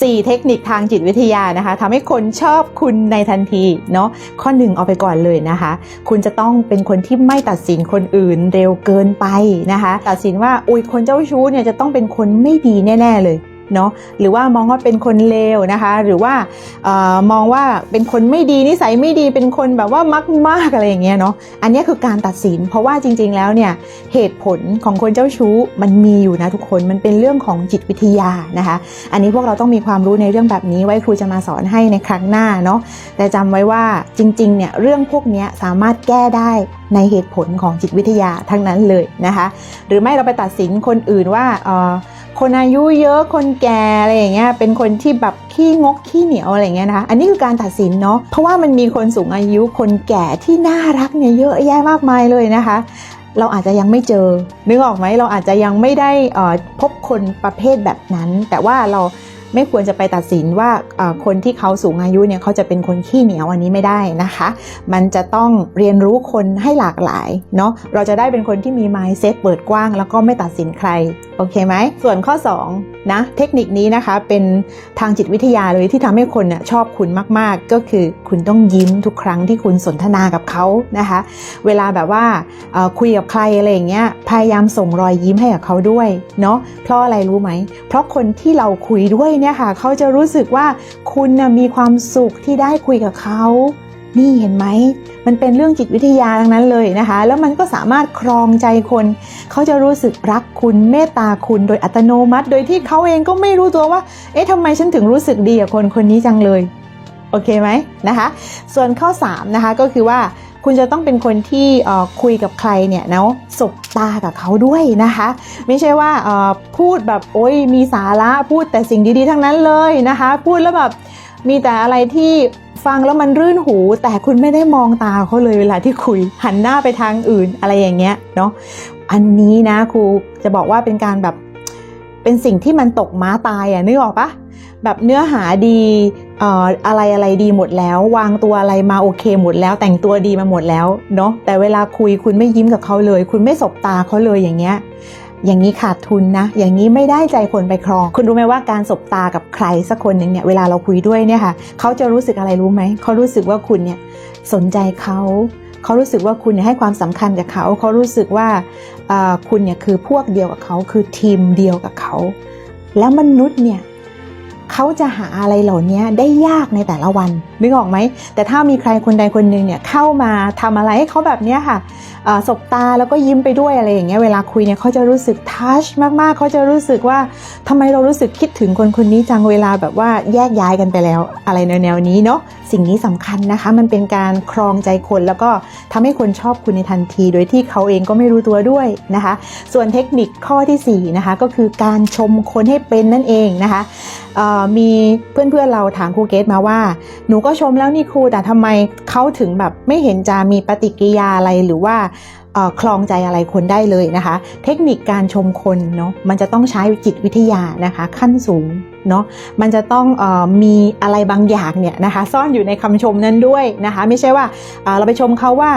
4 เทคนิคทางจิตวิทยานะคะทำให้คนชอบคุณในทันทีเนาะข้อหนึ่งเอาไปก่อนเลยนะคะ คุณจะต้องเป็นคนที่ไม่ตัดสินคนอื่นเร็วเกินไปนะคะ ตัดสินว่าอุ้ยคนเจ้าชู้เนี่ยจะต้องเป็นคนไม่ดีแน่ ๆ เลย เนาะหรือว่ามองว่าเป็นคนเลวนะคะ หรือว่าออมองว่าเป็นคนไม่ดีนิสัยไม่ดีเป็นคนแบบว่ามักมากอะไรอย่างเงี้ยเนาะอันนี้คือการตัดสิน เพราะว่าจริง ๆ แล้วเนี่ยเหตุผลของคนเจ้าชู้มันมีอยู่นะทุกคนมันเป็นเรื่องของจิตวิทยานะคะ อันนี้พวกเราต้องมีความรู้ในเรื่องแบบนี้ไว้ครูจะมาสอนให้ในครั้งหน้าเนาะแต่จำไว้ว่าจริงๆเนี่ยเรื่องพวกนี้สามารถแก้ได้ในเหตุผลของจิตวิทยาทั้งนั้นเลยนะคะ หรือไม่เราไปตัดสินคนอื่นว่าเออ คนอายุเยอะคนแก่อะไรอย่างเงี้ยเป็นคนที่แบบขี้งกขี้เหนียวอะไรอย่างเงี้ยนะคะอันนี้คือการตัดสินเนาะเพราะว่ามันมีคนสูงอายุคนแก่ที่น่ารักเนี่ยเยอะแยะมากมายเลยนะคะ เราอาจจะยังไม่เจอนึกออกไหมเราอาจจะยังไม่ได้อ่อพบคนประเภทแบบนั้น แต่ว่าเรา ไม่ควรจะไปตัดสินว่าคนที่เขาสูงอายุเนี่ยเขาจะเป็นคนขี้เหนียวอันนี้ไม่ได้นะคะ มันจะต้องเรียนรู้คนให้หลากหลายเนาะเราจะได้เป็นคนที่มี mindset เปิดกว้าง แล้วก็ไม่ตัดสินใครโอเคไหมส่วนข้อ2นะเทคนิคนี้นะคะเป็นทางจิตวิทยาเลยที่ทำให้คนน่ะชอบคุณมากๆ ก็คือคุณต้องยิ้มทุกครั้งที่คุณสนทนากับเขานะคะ เวลาแบบว่าคุยกับใครอะไรอย่างเงี้ยพยายามส่งรอยยิ้มให้กับเขาด้วยเนาะเพราะอะไรรู้ไหมเพราะคนที่เราคุยด้วยเนี่ยค่ะเขาจะรู้สึกว่าคุณนะมีความสุขที่ได้คุยกับเขานี่เห็นไหม มันเป็นเรื่องจิตวิทยาทั้งนั้นเลยนะคะ แล้วมันก็สามารถครองใจคน เขาจะรู้สึกรักคุณเมตตาคุณโดยอัตโนมัติ โดยที่เขาเองก็ไม่รู้ตัวว่า เอ๊ะทำไมฉันถึงรู้สึกดีกับคนคนนี้จังเลย โอเคไหมนะคะ ส่วนข้อ 3 นะคะก็คือว่า คุณจะต้องเป็นคนที่คุยกับใครเนี่ยเนาะสบตากับเขาด้วยนะคะ ไม่ใช่ว่าพูดแบบโอ้ยมีสาระพูดแต่สิ่งดีๆทั้งนั้นเลยนะคะ พูดแล้วแบบมีแต่อะไรที่ฟังแล้วมันรื่นหู แต่คุณไม่ได้มองตาเขาเลยเวลาที่คุยหันหน้าไปทางอื่นอะไรอย่างเงี้ยเนาะอันนี้นะครูจะบอกว่าเป็นการแบบเป็นสิ่งที่มันตกม้าตายอะนึกออกปะแบบเนื้อหาดี อะไรอะไรดีหมดแล้ว วางตัวอะไรมาโอเคหมดแล้ว แต่งตัวดีมาหมดแล้วเนาะแต่เวลาคุยคุณไม่ยิ้มกับเขาเลย คุณไม่สบตาเขาเลยอย่างเงี้ยอย่างนี้ขาดทุนนะ อย่างนี้ไม่ได้ใจคนไปครอง คุณรู้ไหมว่าการสบตากับใครสักคนหนึ่งเนี่ยเวลาเราคุยด้วยเนี่ยค่ะเขาจะรู้สึกอะไรรู้ไหมเขารู้สึกว่าคุณเนี่ยสนใจเขาเขารู้สึกว่าคุณเนี่ยให้ความสำคัญกับเขาเขารู้สึกว่าคุณเนี่ยคือพวกเดียวกับเขาคือทีมเดียวกับเขา แล้วมนุษย์เนี่ย เขาจะหาอะไรเหล่านี้ได้ยากในแต่ละวันนึกออกไหม แต่ถ้ามีใครคนใดคนหนึ่งเนี่ยเข้ามาทำอะไรให้เขาแบบนี้ค่ะสบตาแล้วก็ยิ้มไปด้วยอะไรอย่างเงี้ยเวลาคุยเนี่ยเขาจะรู้สึกทัชมากๆเขาจะรู้สึกว่าทำไมเรารู้สึกคิดถึงคนคนนี้จังเวลาแบบว่าแยกย้ายกันไปแล้ว อะไรแนวๆนี้เนาะสิ่งนี้สำคัญนะคะ มันเป็นการครองใจคนแล้วก็ทำให้คนชอบคุณในทันที โดยที่เขาเองก็ไม่รู้ตัวด้วยนะคะ ส่วนเทคนิคข้อที่สี่นะคะก็คือการชมคนให้เป็นนั่นเองนะคะมีเพื่อนๆเราถามครูเกตมาว่า หนูก็ชมแล้วนี่ครูแต่ทำไมเขาถึงแบบไม่เห็นจะมีปฏิกิริยาอะไรหรือว่าคลองใจอะไรคนได้เลยนะคะ เทคนิคการชมคนเนาะมันจะต้องใช้จิตวิทยานะคะ ขั้นสูงเนาะมันจะต้องออมีอะไรบางอย่างเนี่ยนะคะ ซ่อนอยู่ในคำชมนั้นด้วยนะคะ ไม่ใช่ว่าเเราไปชมเขาว่า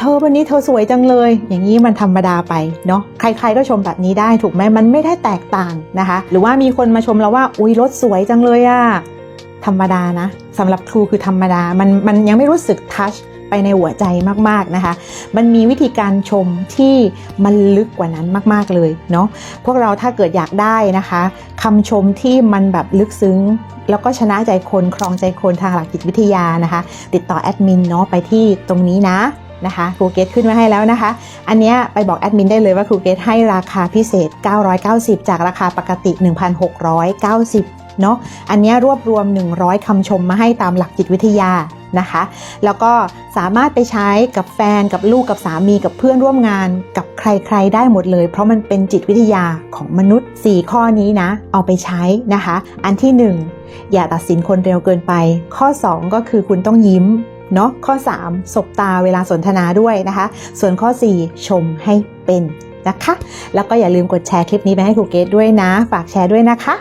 เธอวันนี้เธอสวยจังเลย อย่างนี้มันธรรมดาไปเนาะใคร ๆ ก็ชมแบบนี้ได้ถูกไหมมันไม่ได้แตกต่างนะคะ หรือว่ามีคนมาชมเราว่าอุ้ยรถสวยจังเลยอะธรรมดานะสำหรับครูคือธรรมดามันมันยังไม่รู้สึกทัชไปในหัวใจมากๆนะคะ มันมีวิธีการชมที่มันลึกกว่านั้นมากๆเลยเนาะ พวกเราถ้าเกิดอยากได้นะคะคำชมที่มันแบบลึกซึ้ง แล้วก็ชนะใจคนครองใจคนทางหลักจิตวิทยานะคะ ติดต่อแอดมินเนาะไปที่ตรงนี้นะ นะคะครูเกตขึ้นมาให้แล้วนะคะ อันนี้ไปบอกแอดมินได้เลยว่าครูเกตให้ราคาพิเศษ 990 จากราคาปกติ 1,690 เนาะอันนี้รวบรวม 100 คำชมมาให้ตามหลักจิตวิทยานะคะ แล้วก็สามารถไปใช้กับแฟนกับลูกกับสามีกับเพื่อนร่วมงานกับใครๆ ได้หมดเลย เพราะมันเป็นจิตวิทยาของมนุษย์ 4 ข้อนี้นะ เอาไปใช้นะคะ อันที่ 1 อย่าตัดสินคนเร็วเกินไป ข้อ 2 ก็คือคุณต้องยิ้ม เนาะข้อ 3 สบตาเวลาสนทนาด้วยนะคะ ส่วนข้อ 4 ชมให้เป็นนะคะ แล้วก็อย่าลืมกดแชร์คลิปนี้ไปให้ครูเกตด้วยนะ ฝากแชร์ด้วยนะคะ